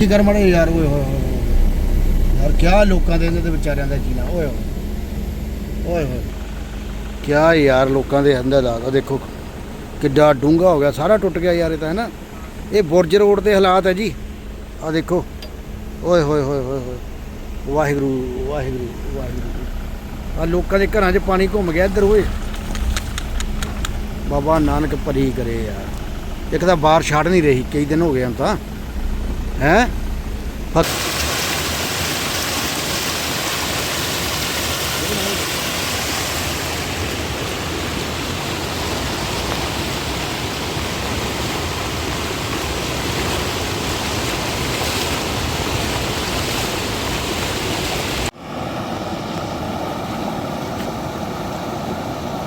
ਕੀ ਕਰ ਮੜੇ ਯਾਰ, ਓਏ ਹੋਏ ਹੋਏ ਯਾਰ, ਕਿਆ ਲੋਕਾਂ ਦੇ ਇਹਦੇ ਤੇ ਵਿਚਾਰਿਆਂ ਦਾ ਜੀਣਾ, ਓਏ ਹੋਏ। ਓਏ ਹੋਏ। ਕਿਆ ਯਾਰ ਲੋਕਾਂ ਦੇ ਅੰਦਰ ਹਾਲਾਤ ਆ ਦੇਖੋ, ਕਿੱਡਾ ਡੂੰਘਾ ਹੋ ਗਿਆ, ਸਾਰਾ ਟੁੱਟ ਗਿਆ ਯਾਰ ਇਹ ਤਾਂ ਹੈ ਨਾ ਇਹ ਬੁਰਜ ਰੋਡ ਦੇ ਹਾਲਾਤ ਹੈ ਜੀ। ਆ ਦੇਖੋ, ਓਏ ਹੋਏ ਹੋਏ ਹੋਏ ਹੋਏ। ਵਾਹਿਗੁਰੂ ਵਾਹਿਗੁਰੂ ਵਾਹਿਗੁਰੂ। ਆ ਲੋਕਾਂ ਦੇ ਘਰਾਂ 'ਚ ਪਾਣੀ ਘੁੰਮ ਗਿਆ ਇੱਧਰ, ਓਏ। ਬਾਬਾ ਨਾਨਕ ਭਲੀ ਕਰੇ ਯਾਰ। ਇੱਕ ਤਾਂ ਬਾਹਰ ਛੱਡ ਨਹੀਂ ਰਹੀ, ਕਈ ਦਿਨ ਹੋ ਗਏ ਹੁਣ ਤਾਂ। ਹੈ?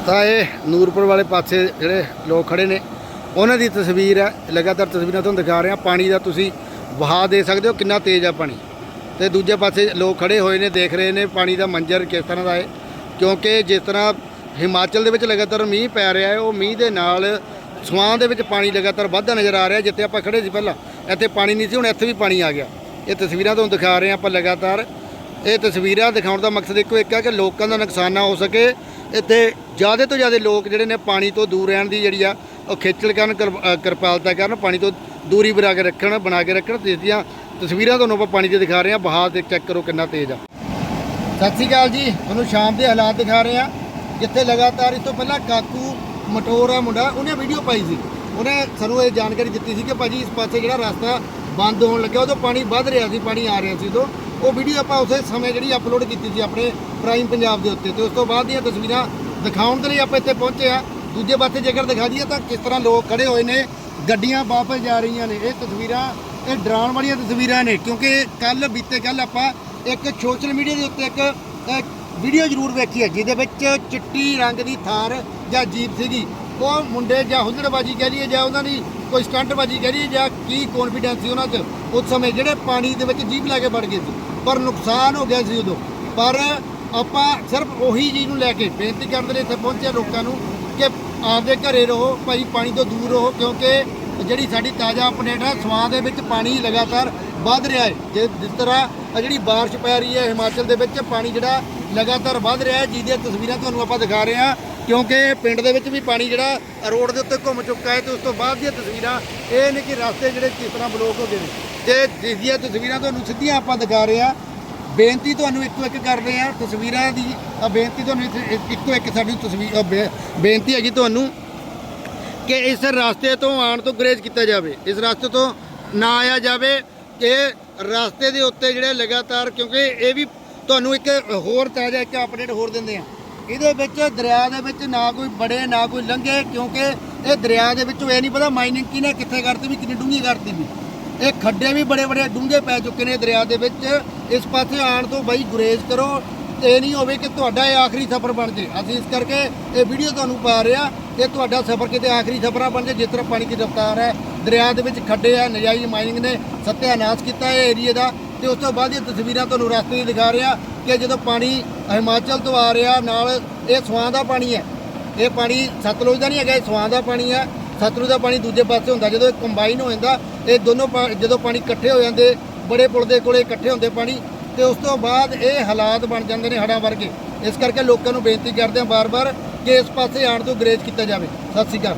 ਤਾਂ ਇਹ ਨੂਰਪੁਰ ਵਾਲੇ ਪਾਸੇ ਜਿਹੜੇ ਲੋਕ ਖੜੇ ਨੇ, ਉਹਨਾਂ ਦੀ ਤਸਵੀਰ ਹੈ। ਲਗਾਤਾਰ ਤਸਵੀਰਾਂ ਤੁਹਾਨੂੰ ਦਿਖਾ ਰਿਹਾ। ਪਾਣੀ ਦਾ ਤੁਸੀਂ ਵਹਾਅ ਦੇ ਸਕਦੇ ਹੋ, ਕਿੰਨਾ ਤੇਜ਼ ਆ ਪਾਣੀ। ਤੇ ਦੂਜੇ ਪਾਸੇ ਲੋਕ ਖੜੇ ਹੋਏ ਨੇ, ਦੇਖ ਰਹੇ ਨੇ ਪਾਣੀ ਦਾ ਮੰਜ਼ਰ ਕਿਸ ਤਰ੍ਹਾਂ ਦਾ ਹੈ। ਕਿਉਂਕਿ ਜਿਸ ਤਰ੍ਹਾਂ ਹਿਮਾਚਲ ਦੇ ਵਿੱਚ ਲਗਾਤਾਰ ਮੀਂਹ ਪੈ ਰਿਹਾ ਹੈ, ਉਹ ਮੀਂਹ ਦੇ ਨਾਲ ਸਵਾਂ ਦੇ ਵਿੱਚ ਪਾਣੀ ਲਗਾਤਾਰ ਵੱਧਦਾ ਨਜ਼ਰ ਆ ਰਿਹਾ। ਜਿੱਥੇ ਆਪਾਂ ਖੜੇ ਸੀ ਪਹਿਲਾਂ, ਇੱਥੇ ਪਾਣੀ ਨਹੀਂ ਸੀ, ਹੁਣ ਇੱਥੇ ਵੀ ਪਾਣੀ ਆ ਗਿਆ। ਇਹ ਤਸਵੀਰਾਂ ਤੁਹਾਨੂੰ ਦਿਖਾ ਰਹੇ ਹਾਂ ਆਪਾਂ ਲਗਾਤਾਰ। ਇਹ ਤਸਵੀਰਾਂ ਦਿਖਾਉਣ ਦਾ ਮਕਸਦ ਇੱਕੋ ਇੱਕ ਹੈ ਕਿ ਲੋਕਾਂ ਦਾ ਨੁਕਸਾਨ ਨਾ ਹੋ ਸਕੇ। ਇੱਥੇ ਜ਼ਿਆਦਾ ਤੋਂ ਜ਼ਿਆਦਾ ਲੋਕ ਜਿਹੜੇ ਨੇ ਪਾਣੀ ਤੋਂ ਦੂਰ ਰਹਿਣ ਦੀ ਜਿਹੜੀ ਆ, ਉਹ ਖੇਚਲ ਕਰਨ ਕਿਰਪਾਲਤਾ ਕਰਨ, ਪਾਣੀ ਤੋਂ ਦੂਰੀ ਬਣਾ ਕੇ ਰੱਖਣ, ਬਣਾ ਕੇ ਰੱਖਣ ਤੇ ਇਹਦੀਆਂ ਤਸਵੀਰਾਂ ਤੁਹਾਨੂੰ ਆਪਾਂ ਪਾਣੀ 'ਚ ਦਿਖਾ ਰਹੇ ਹਾਂ। ਬਹਾਅ ਦੇ ਚੈੱਕ ਕਰੋ ਕਿੰਨਾ ਤੇਜ਼ ਆ। ਸਤਿ ਸ਼੍ਰੀ ਅਕਾਲ ਜੀ, ਤੁਹਾਨੂੰ ਸ਼ਾਮ ਦੇ ਹਾਲਾਤ ਦਿਖਾ ਰਹੇ ਹਾਂ। ਜਿੱਥੇ ਲਗਾਤਾਰ ਇਸ ਤੋਂ ਪਹਿਲਾਂ ਕਾਕੂ ਮਟੋਰ ਆ ਮੁੰਡਾ, ਉਹਨੇ ਵੀਡੀਓ ਪਾਈ ਸੀ। ਉਹਨੇ ਸਾਨੂੰ ਇਹ ਜਾਣਕਾਰੀ ਦਿੱਤੀ ਸੀ ਕਿ ਭਾਜੀ ਇਸ ਪਾਸੇ ਜਿਹੜਾ ਰਸਤਾ ਬੰਦ ਹੋਣ ਲੱਗਿਆ ਉਦੋਂ ਪਾਣੀ ਵੱਧ ਰਿਹਾ ਸੀ, ਪਾਣੀ ਆ ਰਿਹਾ ਸੀ ਉਦੋਂ। ਉਹ ਵੀਡੀਓ ਆਪਾਂ ਉਸੇ ਸਮੇਂ ਜਿਹੜੀ ਅਪਲੋਡ ਕੀਤੀ ਸੀ ਆਪਣੇ ਪ੍ਰਾਈਮ ਪੰਜਾਬ ਦੇ ਉੱਤੇ। ਤੇ ਉਸ ਤੋਂ ਬਾਅਦ ਦੀਆਂ ਤਸਵੀਰਾਂ ਦਿਖਾਉਣ ਦੇ ਲਈ ਆਪਾਂ ਇੱਥੇ ਪਹੁੰਚੇ ਆ ਦੂਜੇ ਪਾਸੇ ਜੇਕਰ ਦਿਖਾ ਦਈਏ ਤਾਂ ਕਿਸ ਤਰ੍ਹਾਂ ਲੋਕ ਖੜੇ ਹੋਏ ਨੇ ਗੱਡੀਆਂ ਵਾਪਸ ਜਾ ਰਹੀਆਂ ਨੇ। ਇਹ ਤਸਵੀਰਾਂ, ਇਹ ਡਰਾਉਣ ਵਾਲੀਆਂ ਤਸਵੀਰਾਂ ਨੇ, ਕਿਉਂਕਿ ਕੱਲ, ਬੀਤੇ ਕੱਲ ਆਪਾਂ ਇੱਕ ਸੋਸ਼ਲ ਮੀਡੀਆ ਦੇ ਉੱਤੇ ਇੱਕ ਵੀਡੀਓ ਜ਼ਰੂਰ ਵੇਖੀ ਹੈ ਜਿਹਦੇ ਵਿੱਚ ਚਿੱਟੀ ਰੰਗ ਦੀ ਥਾਰ ਜਾਂ ਜੀਪ ਸੀਗੀ। ਉਹ ਮੁੰਡੇ ਜਾਂ ਹੁੱਲੜਬਾਜੀ ਕਹਿ ਲਈਏ, ਜਾਂ ਉਹਨਾਂ ਦੀ ਕੋਈ ਸਟੰਟਬਾਜੀ ਕਹਿ ਲਈਏ, ਜਾਂ ਕੀ ਕੌਨਫੀਡੈਂਸ ਸੀ ਉਹਨਾਂ 'ਚ, ਉਸ ਸਮੇਂ ਜਿਹੜੇ ਪਾਣੀ ਦੇ ਵਿੱਚ ਜੀਪ ਲੈ ਕੇ ਵੜ ਗਏ ਸੀ। ਪਰ ਨੁਕਸਾਨ ਹੋ ਗਿਆ ਸੀ ਉਦੋਂ। ਪਰ ਆਪਾਂ ਸਿਰਫ ਉਹੀ ਚੀਜ਼ ਨੂੰ ਲੈ ਕੇ ਬੇਨਤੀ ਕਰਨ ਦੇ ਲਈ ਇੱਥੇ ਪਹੁੰਚੇ ਲੋਕਾਂ ਨੂੰ ਆਪਦੇ ਘਰੇ ਰਹੋ, ਭਾਈ ਪਾਣੀ ਤੋਂ ਦੂਰ ਰਹੋ, ਕਿਉਂਕਿ ਜਿਹੜੀ ਸਾਡੀ ਤਾਜ਼ਾ ਅਪਡੇਟ ਹੈ ਸਵਾਂ ਦੇ ਵਿੱਚ ਪਾਣੀ ਲਗਾਤਾਰ ਵੱਧ ਰਿਹਾ ਹੈ। ਜੇ ਜਿਸ ਤਰ੍ਹਾਂ ਜਿਹੜੀ ਬਾਰਿਸ਼ ਪੈ ਰਹੀ ਹੈ ਹਿਮਾਚਲ ਦੇ ਵਿੱਚ, ਪਾਣੀ ਜਿਹੜਾ ਲਗਾਤਾਰ ਵੱਧ ਰਿਹਾ ਹੈ, ਜਿਹਦੀਆਂ ਤਸਵੀਰਾਂ ਤੁਹਾਨੂੰ ਆਪਾਂ ਦਿਖਾ ਰਹੇ ਹਾਂ, ਕਿਉਂਕਿ ਪਿੰਡ ਦੇ ਵਿੱਚ ਵੀ ਪਾਣੀ ਜਿਹੜਾ ਰੋਡ ਦੇ ਉੱਤੇ ਘੁੰਮ ਚੁੱਕਾ ਹੈ ਤੇ ਉਸ ਤੋਂ ਬਾਅਦ ਦੀਆਂ ਤਸਵੀਰਾਂ ਇਹ ਨੇ ਕਿ ਰਸਤੇ ਜਿਹੜੇ ਕਿਸ ਤਰ੍ਹਾਂ ਬਲੌਕ ਹੋ ਗਏ ਨੇ। ਤੇ ਜਿਹਦੀਆਂ ਤਸਵੀਰਾਂ ਤੁਹਾਨੂੰ ਸਿੱਧੀਆਂ ਆਪਾਂ ਦਿਖਾ ਰਹੇ ਹਾਂ ਬੇਨਤੀ ਤੁਹਾਨੂੰ ਇੱਕੋ ਇੱਕ ਕਰਦੇ ਰਹੇ ਹਾਂ ਤਸਵੀਰਾਂ ਦੀ। ਆਹ ਬੇਨਤੀ ਤੁਹਾਨੂੰ ਇੱਥੇ ਇੱਕੋ ਇੱਕ ਸਾਡੀ ਤਸਵੀਰ ਆਹ ਬੇ- ਬੇਨਤੀ ਹੈਗੀ ਤੁਹਾਨੂੰ ਕਿ ਇਸ ਰਸਤੇ ਤੋਂ ਆਉਣ ਤੋਂ ਗਰੇਜ ਕੀਤਾ ਜਾਵੇ। ਇਸ ਰਸਤੇ ਤੋਂ ਨਾ ਆਇਆ ਜਾਵੇ ਕਿ ਰਸਤੇ ਦੇ ਉੱਤੇ ਜਿਹੜੇ ਲਗਾਤਾਰ ਕਿਉਂਕਿ ਇਹ ਵੀ ਤੁਹਾਨੂੰ ਇੱਕ ਹੋਰ ਤਾਜ਼ਾ ਇੱਕ ਅਪਡੇਟ ਹੋਰ ਦਿੰਦੇ ਆ ਇਹਦੇ ਵਿੱਚ ਦਰਿਆ ਦੇ ਵਿੱਚ ਨਾ ਕੋਈ ਬੜੇ, ਨਾ ਕੋਈ ਲੰਘੇ ਕਿਉਂਕਿ ਇਹ ਦਰਿਆ ਦੇ ਵਿੱਚੋਂ ਇਹ ਨਹੀਂ ਪਤਾ ਮਾਈਨਿੰਗ ਕਿਹਨੇ ਕਿੱਥੇ ਕਰਤੀ ਵੀ ਕਿੰਨੀ ਡੂੰਘੀ ਕਰਤੀ ਵੀ। ਇਹ ਖੱਡੇ ਵੀ ਬੜੇ ਬੜੇ ਡੂੰਘੇ ਪੈ ਚੁੱਕੇ ਨੇ ਦਰਿਆ ਦੇ ਵਿੱਚ। ਇਸ ਪਾਸੇ ਆਉਣ ਤੋਂ ਬਾਈ ਗੁਰੇਜ਼ ਕਰੋ ਇਹ ਨਹੀਂ ਹੋਵੇ ਕਿ ਤੁਹਾਡਾ ਇਹ ਆਖਰੀ ਸਫ਼ਰ ਬਣ ਜੇ। ਅਸੀਂ ਇਸ ਕਰਕੇ ਇਹ ਵੀਡੀਓ ਤੁਹਾਨੂੰ ਪਾ ਰਹੇ ਆ ਕਿ ਤੁਹਾਡਾ ਸਫ਼ਰ ਕਿਤੇ ਆਖਰੀ ਸਫ਼ਰ ਨਾ ਬਣ ਜੇ, ਜਿਸ ਤਰ੍ਹਾਂ ਪਾਣੀ ਦੀ ਰਫ਼ਤਾਰ ਹੈ। ਦਰਿਆ ਦੇ ਵਿੱਚ ਖੱਡੇ ਆ, ਨਜਾਇਜ਼ ਮਾਈਨਿੰਗ ਨੇ ਸੱਤਿਆਨਾਸ਼ ਕੀਤਾ ਹੈ ਏਰੀਏ ਦਾ। ਤੇ ਉਸ ਤੋਂ ਬਾਅਦ ਇਹ ਤਸਵੀਰਾਂ ਤੁਹਾਨੂੰ ਰਸਤੇ ਦੀ ਦਿਖਾ ਰਿਹਾ ਕਿ ਜਦੋਂ ਪਾਣੀ ਹਿਮਾਚਲ ਤੋਂ ਆ ਰਿਹਾ, ਨਾਲ ਇਹ ਸਵਾਂ ਦਾ ਪਾਣੀ ਹੈ। ਇਹ ਪਾਣੀ ਸਤਲੁਜ ਦਾ ਨਹੀਂ ਹੈਗਾ, ਇਹ ਸਵਾਂ ਦਾ ਪਾਣੀ ਹੈ। ਸਤਲੁਜ ਦਾ ਪਾਣੀ ਦੂਜੇ ਪਾਸੇ ਹੁੰਦਾ, ਜਦੋਂ ਇਹ ਕੰਬਾਈਨ ਹੋ ਜਾਂਦਾ, ਇਹ ਦੋਨੋਂ ਪਾ- ਜਦੋਂ ਪਾਣੀ ਇਕੱਠੇ ਹੋ ਜਾਂਦੇ, ਬੜੇ ਪੁਲ ਦੇ ਕੋਲੇ ਇਕੱਠੇ ਹੁੰਦੇ ਪਾਣੀ, ਤੇ ਉਸ ਤੋਂ ਬਾਅਦ ਇਹ ਹਾਲਾਤ ਬਣ ਜਾਂਦੇ ਨੇ ਹੜ੍ਹਾਂ ਵਰਗੇ। ਇਸ ਕਰਕੇ ਲੋਕਾਂ ਨੂੰ ਬੇਨਤੀ ਕਰਦੇ ਹਾਂ ਬਾਰ-ਬਾਰ ਕਿ ਇਸ ਪਾਸੇ ਆਉਣ ਤੋਂ ਗਰੇਜ ਕੀਤਾ ਜਾਵੇ। ਸਤਿ ਸ਼੍ਰੀ ਅਕਾਲ।